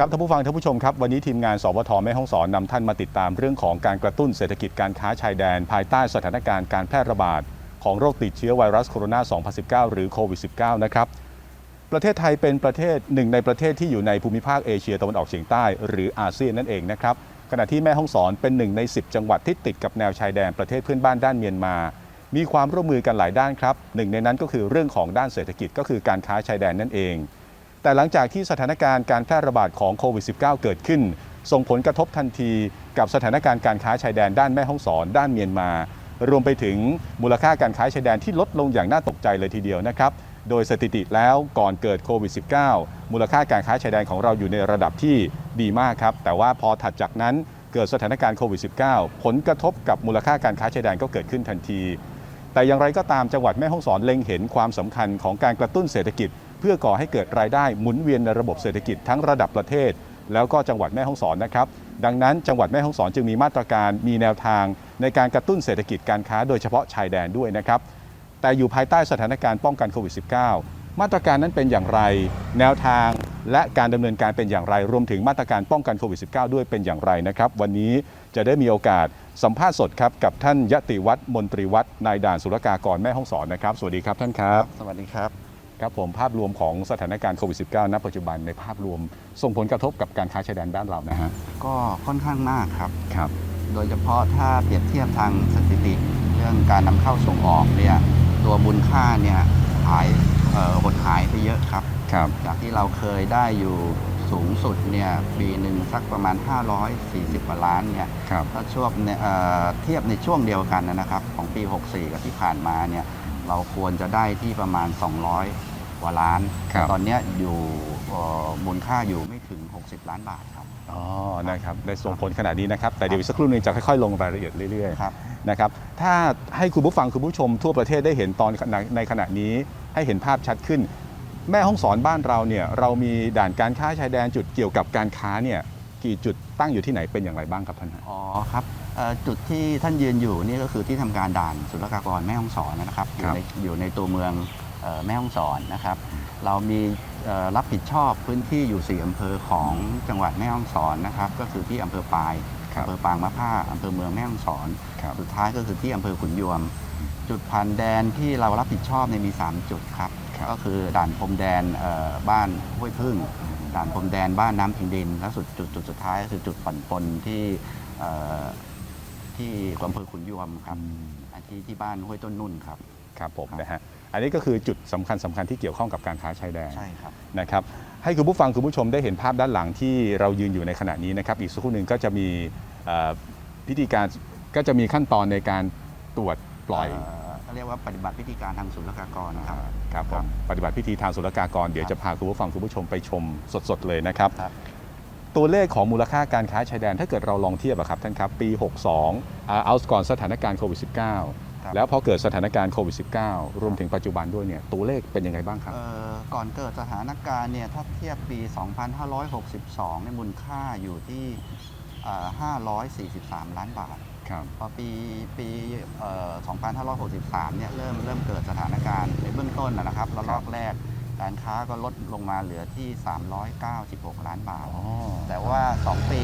ครับท่านผู้ฟังท่านผู้ชมครับวันนี้ทีมงานสวทแม่ห้องสอนนำท่านมาติดตามเรื่องของการกระตุ้นเศรษฐกิจการค้าชายแดน ภายใต้สถานการณ์การแพร่ระบาดของโรคติดเชื้อไวรัสโคโรนา 2019 หรือโควิด -19 นะครับประเทศไทยเป็นประเทศหนึ่งในประเทศที่อยู่ในภูมิภาคเอเชียตะวันออกเฉียงใต้หรืออาเซียนนั่นเองนะครับขณะที่แม่ฮ่องสอนเป็นหนึ่งใน 10 จังหวัดที่ติดกับแนวชายแดนประเทศเพื่อนบ้านด้านเมียนมา มีความร่วมมือกันหลายด้านครับหนึ่งในนั้นก็คือเรื่องของด้านเศรษฐกิจก็คือการค้าชายแดนนั่นเอง แต่หลังจากที่สถานการณ์การแพร่ระบาดของโควิด -19 เกิดขึ้น ส่งผลกระทบทันทีกับสถานการณ์การค้าชายแดนด้านแม่ฮ่องสอน ด้านเมียนมา รวมไปถึงมูลค่าการค้าชายแดนที่ลดลงอย่างน่าตกใจเลยทีเดียวนะครับ โดยสถิติแล้วก่อนเกิดโควิด -19 มูลค่าการค้าชายแดนของเราอยู่ในระดับที่ดีมากครับ แต่ว่าพอถัดจากนั้นเกิดสถานการณ์โควิด -19 ผลกระทบกับมูลค่าการค้าชายแดนก็เกิดขึ้นทันที แต่อย่างไรก็ตามจังหวัดแม่ฮ่องสอนเล็งเห็นความสำคัญของการกระตุ้นเศรษฐกิจ เพื่อก่อให้เกิดรายได้หมุนเวียนในระบบเศรษฐกิจทั้งระดับประเทศ แล้วก็จังหวัดแม่ฮ่องสอนนะครับ ดังนั้นจังหวัดแม่ฮ่องสอนจึงมีมาตรการมีแนวทาง ในการกระตุ้นเศรษฐกิจการค้าโดยเฉพาะชายแดนด้วยนะครับแต่อยู่ภายใต้สถานการณ์ป้องกันโควิด -19 มาตรการนั้นเป็นอย่างไร แนวทางและการดำเนินการเป็นอย่างไร รวมถึงมาตรการป้องกันโควิด -19 ด้วยเป็นอย่างไรนะครับ วันนี้จะได้มีโอกาสสัมภาษณ์สดครับกับท่านยติวัฒน์มนตรีวัฒน์นายด่านศุลกากรแม่ฮ่องสอนนะครับ สวัสดีครับท่านครับ สวัสดีครับ ครับผมภาพรวมของสถานการณ์โควิด -19 ณ ปัจจุบันในภาพรวมส่งผลกระทบกับการค้าชายแดนบ้านเรานะฮะก็ค่อนข้างมากครับ ครับ โดยเฉพาะถ้าเปรียบเทียบทางสถิติเรื่องการนำเข้าส่งออกเนี่ยตัวบุญค่าเนี่ยหายเอ่อหดหายไปเยอะครับ ครับ จากที่เราเคยได้อยู่สูงสุดเนี่ยปีหนึ่งสักประมาณ 540กว่าล้านเนี่ยครับ ถ้าช่วงเนี่ยเอ่อเทียบในช่วงเดียวกันนะครับ ของปี 64 กับที่ผ่านมาเนี่ยเราควรจะได้ที่ประมาณ 200 กว่าล้าน ครับ ตอนเนี้ยอยู่เอ่อมูลค่าอยู่ไม่ถึง 60 ล้านบาทครับ อ๋อ นะครับ ได้ส่งผลขนาดนี้นะครับ แต่เดี๋ยวอีกสักครู่หนึงจะค่อยๆ ลงรายละเอียดเรื่อยครับ ๆ นะครับ ถ้าให้คุณผู้ฟังคุณผู้ชมทั่วประเทศได้เห็นตอนในในขณะนี้ให้เห็นภาพชัดขึ้น แม่ห้องสอนบ้านเราเนี่ยเรามีด่านการค้าชายแดนจุดเกี่ยวกับการค้าเนี่ยกี่จุดตั้งอยู่ที่ไหนเป็นอย่างไรบ้างครับท่านฮะ อ๋อครับเอ่อจุดที่ท่านยืนอยู่นี่ก็คือที่ทำการด่านศุลกากรแม่ฮ่องสอนนะครับอยู่ในอยู่ในตัวเมืองเอ่อ แม่ฮ่องสอนนะครับ เรามีเอ่อรับผิดชอบพื้นที่อยู่สี่อำเภอของจังหวัดแม่ฮ่องสอนนะครับ ก็คือที่อำเภอปายครับอำเภอปางมะผ้าอำเภอเมืองแม่ฮ่องสอนครับสุดท้ายก็คือที่อำเภอขุนยวม จุดผ่านแดนที่เรารับผิดชอบเนี่ยมี 3 จุดครับครับ ก็คือด่านพรมแดนเอ่อบ้านห้วยพึ่ง ด่านพรมแดนบ้านน้ำพิงดิน และสุดจุดจุดสุดท้ายก็คือจุดผ่อนปลนที่เอ่อที่อำเภอขุนยวมครับอันที่ที่บ้านห้วยต้นนุ่นครับ ครับผมนะฮะ อันนี้ก็คือจุดสำคัญสำคัญที่เกี่ยวข้องกับการค้าชายแดนใช่ครับนะครับให้คุณผู้ฟังคุณผู้ชมได้เห็นภาพด้านหลังที่เรายืนอยู่ในขณะนี้นะครับ อีกสักครู่หนึ่งก็จะมีเอ่อพิธีการก็จะมีขั้นตอนในการตรวจปล่อยเเขาเรียกว่าปฏิบัติพิธีการทางศุลกากรนะครับครับผครัมบปฏิบัติพิธีทางศุลกากรเดี๋ยวครับจะพาคุณผู้ฟังคุณผู้ชมไปชมสดๆเลยนะครับครับ ตัวเลขของมูลค่าการค้าชายแดนถ้าเกิดเราลองเทียบอะครับท่านครับ ปี 62อ่าเอาก่อนสถานการณ์โควิด -19 แล้วพอเกิดสถานการณ์โควิด -19 รวมถึงปัจจุบันด้วยเนี่ยตัวเลขเป็นยังไงบ้างครับเอ่อก่อนเกิดสถานการณ์เนี่ยถ้าเทียบปี 2562เนี่ยมูลค่าอยู่ที่เอ่อ543 ล้านบาทครับพอปีปีเอ่อ2563 เนี่ยเริ่มเริ่มเกิดสถานการณ์ในเบื้องต้นนะนะครับระลอกแรกการค้าก็ลดลงมาเหลือที่ 396 ล้านบาทอ๋อแต่ว่า 2 ปี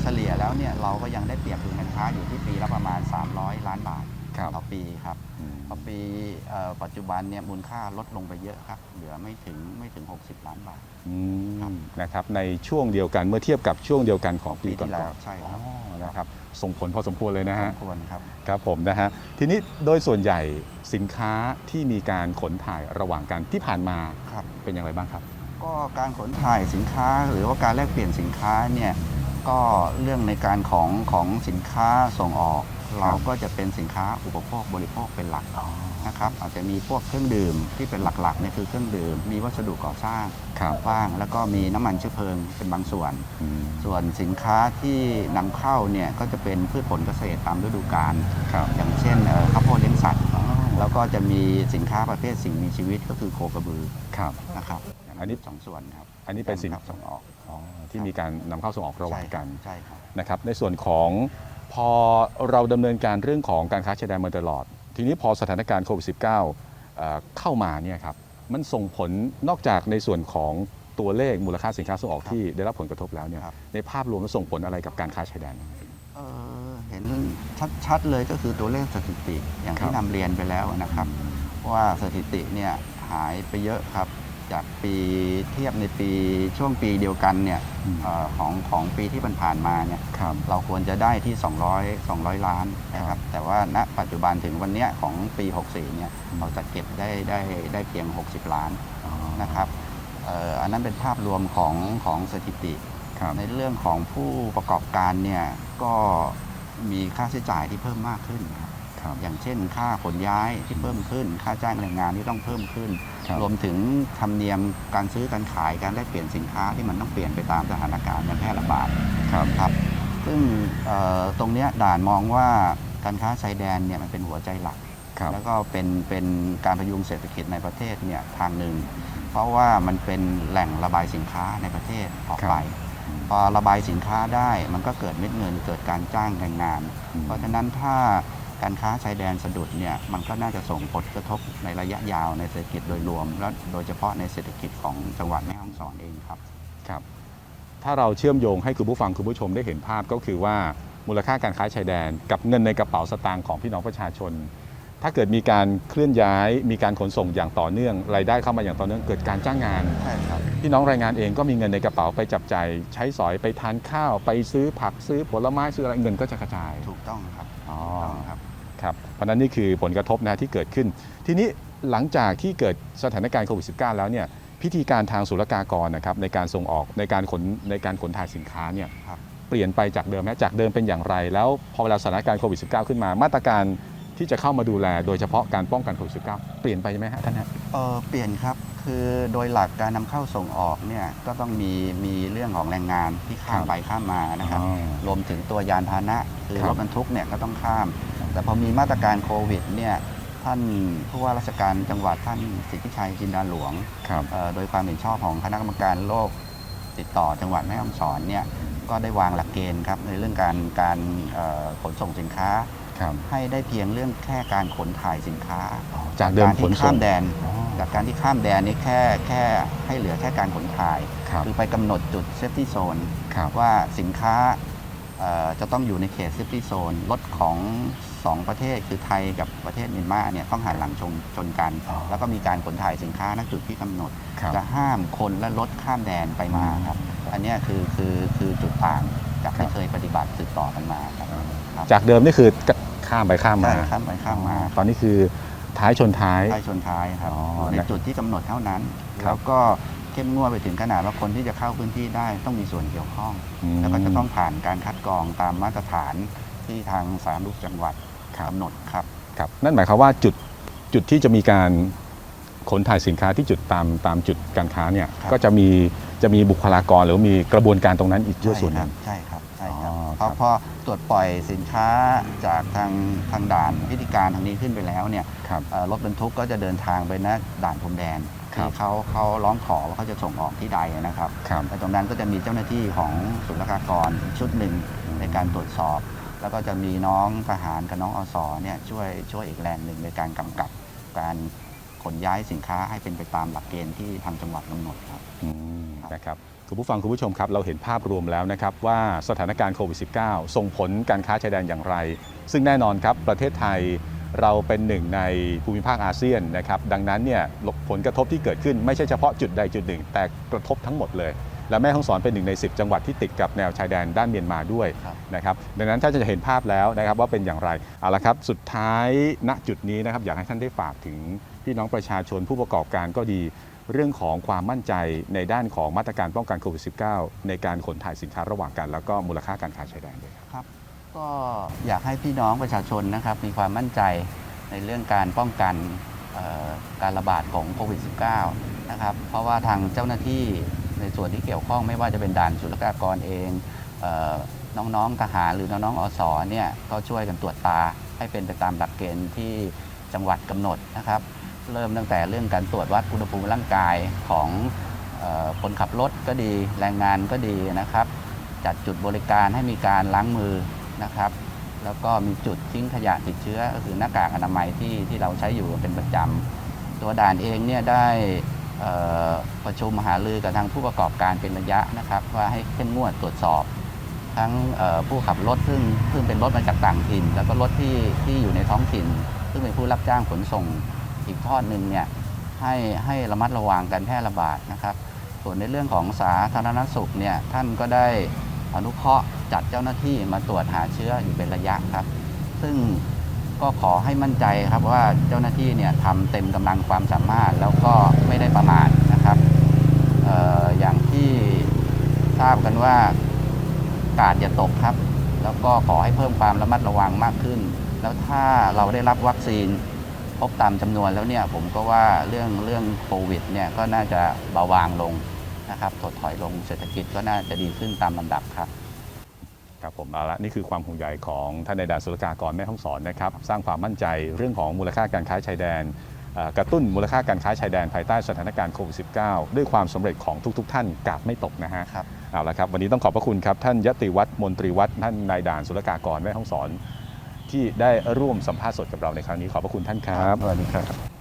เฉลี่ยแล้วเนี่ยเราก็ยังได้เปรียบดุลการค้าอยู่ที่ปีละประมาณ 300 ล้านบาท ครับต่อปีครับอืมพอปีเอ่อปัจจุบันเนี่ยมูลค่าลดลงไปเยอะครับ เหลือไม่ถึงไม่ถึง 60 ล้านบาทอืครับมนะครับในช่วงเดียวกันเมื่อเทียบกับช่วงเดียวกันของปีปีก่ที่แล้อวนใช่ๆคอ๋อรับนะครับส่งผลพอสมควรเลยนะสฮะมควรครับครับผมนะฮะทีนี้โดยส่วนใหญ่สินค้าที่มีการขนถ่ายระหว่างกันที่ผ่านมาครับเป็นอย่างไรบ้างครับ ก็การขนถ่ายสินค้าหรือว่าการแลกเปลี่ยนสินค้าเนี่ยก็เรื่องในการของของสินค้าส่งออก เราก็จะเป็นสินค้าอุปโภคบริโภคเป็นหลักนะครับอาจจะมีพวกเครื่องดื่มที่เป็นหลักๆเนี่ยคือเครื่องดื่ม มีวัสดุก่อสร้างครับบ้าง แล้วก็มีน้ำมันเชื้อเพลิงเป็นบางส่วนอืมส่วนสินค้าที่นำเข้าเนี่ยก็จะเป็นพืชผลเกษตรตามฤดูกาลครับอย่างเช่นเอ่อข้าวโพดเลี้ยงสัตว์แล้วก็จะมีสินค้าประเภทสิ่งมีชีวิตก็คือโคกระบือครับนะครับอันนี้สองส่วนครับอันนี้เป็นสินครับส่งออกอ๋อที่มีการนำเข้าส่งออกระหว่างกันใช่ครับนะครับในส่วนของพ อเราดำเนินการเรื่องของการค้าชายแดนมาตลอด ทีนี้พอสถานการณ์โควิด -19 เอ่อเข้ามาเนี่ยครับมันส่งผลนอกจากในส่วนของตัวเลขมูลค่าสินค้าส่งออกครับที่ได้รับผลกระทบแล้วเนี่ยครับในภาพรวมแล้วส่งผลอะไรกับการค้าชายแดนเอ่อเห็นชัดๆเลยก็คือตัวเลขสถิติอย่างครัที่บนำเรียนไปแล้วนะครับ ว่าสถิติเนี่ยหายไปเยอะครับ จากปีเทียบในปีช่วงปีเดียวกันเนี่ยอืมเออของของปีที่ผ่านๆมาเนี่ยครับ เราควรจะได้ที่ 200 200 ล้านนะครับแต่ว่าณปัจจุบันถึงวันเนี้ยของปี 64เนี่ยอืม เราจะเก็บได้ได้ได้เพียง 60 ล้านอ๋อนะครับเอ่ออันนั้นเป็นภาพรวมของของสถิติ ครับ ในเรื่องของผู้ประกอบการเนี่ยก็มีค่าใช้จ่ายที่เพิ่มมากขึ้นครับ ครับ อย่างเช่นค่าขนย้ายที่เพิ่มขึ้น ค่าจ้างแรงงานที่ต้องเพิ่มขึ้น ครับ รวมถึงธรรมเนียมการซื้อการขายการแลกเปลี่ยนสินค้าที่มันต้องเปลี่ยนไปตามสถานการณ์การแพร่ระบาด ครับ ครับซึ่งเอ่อตรงเนี้ยด่านมองว่าการค้าชายแดนเนี่ยมันเป็นหัวใจหลัก ครับ แล้วก็เป็นเป็นการพยุงเศรษฐกิจในประเทศเนี่ยทางหนึ่ง เพราะว่ามันเป็นแหล่งระบายสินค้าในประเทศออกไปพอระบายสินค้าได้มันก็เกิดเม็ดเงินเกิดการจ้างแรงงาน อืมเพราะฉะนั้นถ้า การค้าชายแดนสะดุดเนี่ยมันก็น่าจะส่งผลกระทบในระยะยาวในเศรษฐกิจโดยรวม และโดยเฉพาะในเศรษฐกิจของจังหวัดแม่ฮ่องสอนเองครับครับ ถ้าเราเชื่อมโยงให้คุณผู้ฟังคุณผู้ชมได้เห็นภาพก็คือว่ามูลค่าการค้าชายแดน กับเงินในกระเป๋าสตางค์ของพี่น้องประชาชน ถ้าเกิดมีการเคลื่อนย้าย มีการขนส่งอย่างต่อเนื่องรายได้เข้ามาอย่างต่อเนื่องเกิดการจ้างงานใช่ครับพี่น้องแรงงานเองก็มีเงินในกระเป๋าไปจับจ่ายใช้สอยไปทานข้าว ไปซื้อผักซื้อผลไม้ซื้ออะไรเงินก็จะกระจายถูกต้องครับอ๋อถูกต้อง ครับครับเพราะฉะนั้นนี่คือผลกระทบนะที่เกิดขึ้น ทีนี้หลังจากที่เกิดสถานการณ์โควิด -19 แล้วเนี่ยพิธีการทางศุลกากรนะครับในการส่งออกในการขนในการขนถ่ายสินค้าเนี่ยครับเปลี่ยนไปจากเดิมไหมจากเดิมเป็นอย่างไร แล้วพอเวลาสถานการณ์โควิด -19 ขึ้นมา มาตรการที่จะเข้ามาดูแล โดยเฉพาะการป้องกันโควิด -19 เปลี่ยนไปไหมฮะท่านฮะเออเปลี่ยนครับคือโดยหลักการนำเข้าส่งออกเนี่ยก็ต้องมีมีเรื่องของแรงงานที่ข้ามครับไปข้ามมานะครับอ๋อรวมถึงตัวยานพาหนะคือครับรถบรรทุกเนี่ยก็ต้องข้าม แต่พอมีมาตรการโควิดเนี่ยท่านผู้ว่าราชการจังหวัดท่านสิทธิชัยจินดาหลวงครับเอ่อโดยความเห็นชอบของคณะกรรมการโรคติดต่อจังหวัดแม่ฮ่องสอนเนี่ยก็ได้วางหลักเกณฑ์ครับในเรื่องการการเอ่อขนส่งสินค้าครับให้ได้เพียงเรื่องแค่การขนถ่ายสินค้า จากเดิมการขนที่ส่ข้างมแดนอ๋อจากการที่ข้ามแดนนี่แค่แค่ให้เหลือแค่การขนถ่ายครับคือไปกำหนดจุดเซฟตี้โซนครับว่าสินค้าเอ่อ จะต้องอยู่ในเขตเซฟตี้โซนรถของสองประเทศคือไทยกับประเทศเมียนมาเนี่ยต้องหันหลังชนชนกันอ๋อแล้วก็มีการขนถ่ายสินค้าณจุดที่กำหนดครับจะห้ามคนและรถข้ามแดนไปมาครับ อันเนี้ยคือคือคือจุดต่างจากครัที่บเคยปฏิบัติสืบต่อกันมาครับครับจากเดิมนี่คือข้ามไปข้ามมาใช่ข้ามไปข้ามมา ตอนนี้คือท้ายชนท้ายท้ายชนท้ายครับอ๋ออยู่ในนะจุดที่กำหนดเท่านั้นครับแล้วก็ เข้มงวดไปถึงขนาดว่าคนที่จะเข้าพื้นที่ได้ต้องมีส่วนเกี่ยวข้องอืมแล้วก็จะต้องผ่านการคัดกรองตามมาตรฐานที่ทางสาธารณสุขจังหวัดครับกำหนดครับครับนั่นหมายความว่าจุดจุดที่จะมีการขนถ่ายสินค้าที่จุดตามตามจุดการค้าเนี่ยครับก็จะมีจะมีบุคลากรหรือมีกระบวนการตรงนั้นอีกด้วยส่วนหครันึ่งใช่ครับใช่ครับอ๋อเพราะครับพอตรวจปล่อยสินค้าจากทางทางด่านพิธีการทางนี้ขึ้นไปแล้วเนี่ยครับเอ่อรถบรรทุกก็จะเดินทางไปณด่านพรมแดน ครับที่เขาเขาร้องขอว่าเขาจะส่งออกที่ใดนะครับครับและตรงนั้นก็จะมีเจ้าหน้าที่ของศุลกากรอีกชุดหนึ่งในการตรวจสอบ แล้วก็จะมีน้องทหารกับน้องอสเนี่ยช่วยช่วยอีกแรงหนึ่งในการกำกับการขนย้ายสินค้าให้เป็นไปตามหลักเกณฑ์ที่ทางจังหวัดกำหนดครับ อืมนะครับคุณผู้ฟังคุณผู้ชมครับ เราเห็นภาพรวมแล้วนะครับ ว่าสถานการณ์โควิด -19 ส่งผลการค้าชายแดนอย่างไร ซึ่งแน่นอนครับ ประเทศไทย เราเป็นหนึ่งในภูมิภาคอาเซียนนะครับดังนั้นเนี่ยผลกระทบที่เกิดขึ้นไม่ใช่เฉพาะจุดใดจุดหนึ่ง แต่กระทบทั้งหมดเลย และแม่ฮ่องสอนเป็นหนึ่งใน 10 จังหวัดที่ติดกับแนวชายแดนด้านเมียนมาด้วยครับนะครับดังนั้นถ้าจะเห็นภาพแล้วนะครับว่าเป็นอย่างไรเอาละครับสุดท้ายณจุดนี้นะครับอยากให้ท่านได้ฝากถึงพี่น้องประชาชนผู้ประกอบการก็ดีเรื่องของความมั่นใจในด้านของมาตรการป้องกันโควิด -19 ในการขนถ่ายสินค้าระหว่างกัน แล้วก็มูลค่าการค้าชายแดนด้วยครับครับ ก็อยากให้พี่น้องประชาชนนะครับมีความมั่นใจในเรื่องการป้องกันการระบาดของโควิด -19 นะครับ เพราะว่าทางเจ้าหน้าที่ในส่วนที่เกี่ยวข้องไม่ว่าจะเป็นด่านศุลกากรเองเออน้องๆทหารหรือน้องๆอสเนี่ยก็ช่วยกันตรวจตาให้เป็นไปตามหลักเกณฑ์ที่จังหวัดกำหนดนะครับ เริ่มตั้งแต่เรื่องการตรวจวัดอุณหภูมิร่างกายของออคนขับรถก็ดีแรงงานก็ดีนะครับ จัดจุดบริการให้มีการล้างมือ นะครับแล้วก็มีจุดทิ้งขยะติดเชื้อก็คือหน้ากากอนามัยที่ที่เราใช้อยู่เป็นประจำตัวด่านเองเนี่ยได้ประชุมหารือกับทางผู้ประกอบการเป็นระยะนะครับ ว่าให้เข้มงวดตรวจสอบ ทั้งผู้ขับรถซึ่งซึ่งเป็นรถมาจากต่างถิ่น แล้วก็รถที่ที่อยู่ในท้องถิ่น ซึ่งเป็นผู้รับจ้างขนส่งอีกทอดหนึ่งเนี่ยให้ให้ระมัดระวังการแพร่ระบาดนะครับ ส่วนในเรื่องของสาธารณสุขเนี่ยท่านก็ได้อนุเคราะห์ จัดเจ้าหน้าที่มาตรวจหาเชื้ออยู่เป็นระยะครับ ซึ่งก็ขอให้มั่นใจครับว่าเจ้าหน้าที่เนี่ยทำเต็มกำลังความสามารถแล้วก็ไม่ได้ประมาทนะครับอออย่างที่ทราบกันว่ากาดอย่าตกครับ แล้วก็ขอให้เพิ่มความระมัดระวังมากขึ้น แล้วถ้าเราได้รับวัคซีนครบตามจำนวนแล้วเนี่ยผมก็ว่าเรื่องเรื่องโควิดเนี่ยก็น่าจะเบาบางลงนะครับถดถอยลงเศรษฐกิจก็น่าจะดีขึ้นตามลำดับครับ ครับผมเอาละนี่คือความห่วงใยของท่านในายด่านศุลกากรแม่ฮ่องสอนนะครับสร้างความมั่นใจเรื่องของมูลค่าการค้าชายแดนเอ่อกระตุ้นมูลค่าการค้าชายแดนภายใต้สถานการณ์โควิด -19 ด้วยความสำเร็จของทุก ๆ ท่านกาดไม่ตกนะฮะครับเอาละครับวันนี้ต้องขอบพระคุณครับท่านยติวัฒน์มนตรีวัฒน์ท่านนายด่านศุลกากรแม่ฮ่องสอน ที่ได้ร่วมสัมภาษณ์สดกับเราในครั้งนี้ขอบพระคุณท่านครับสวัสดีครับ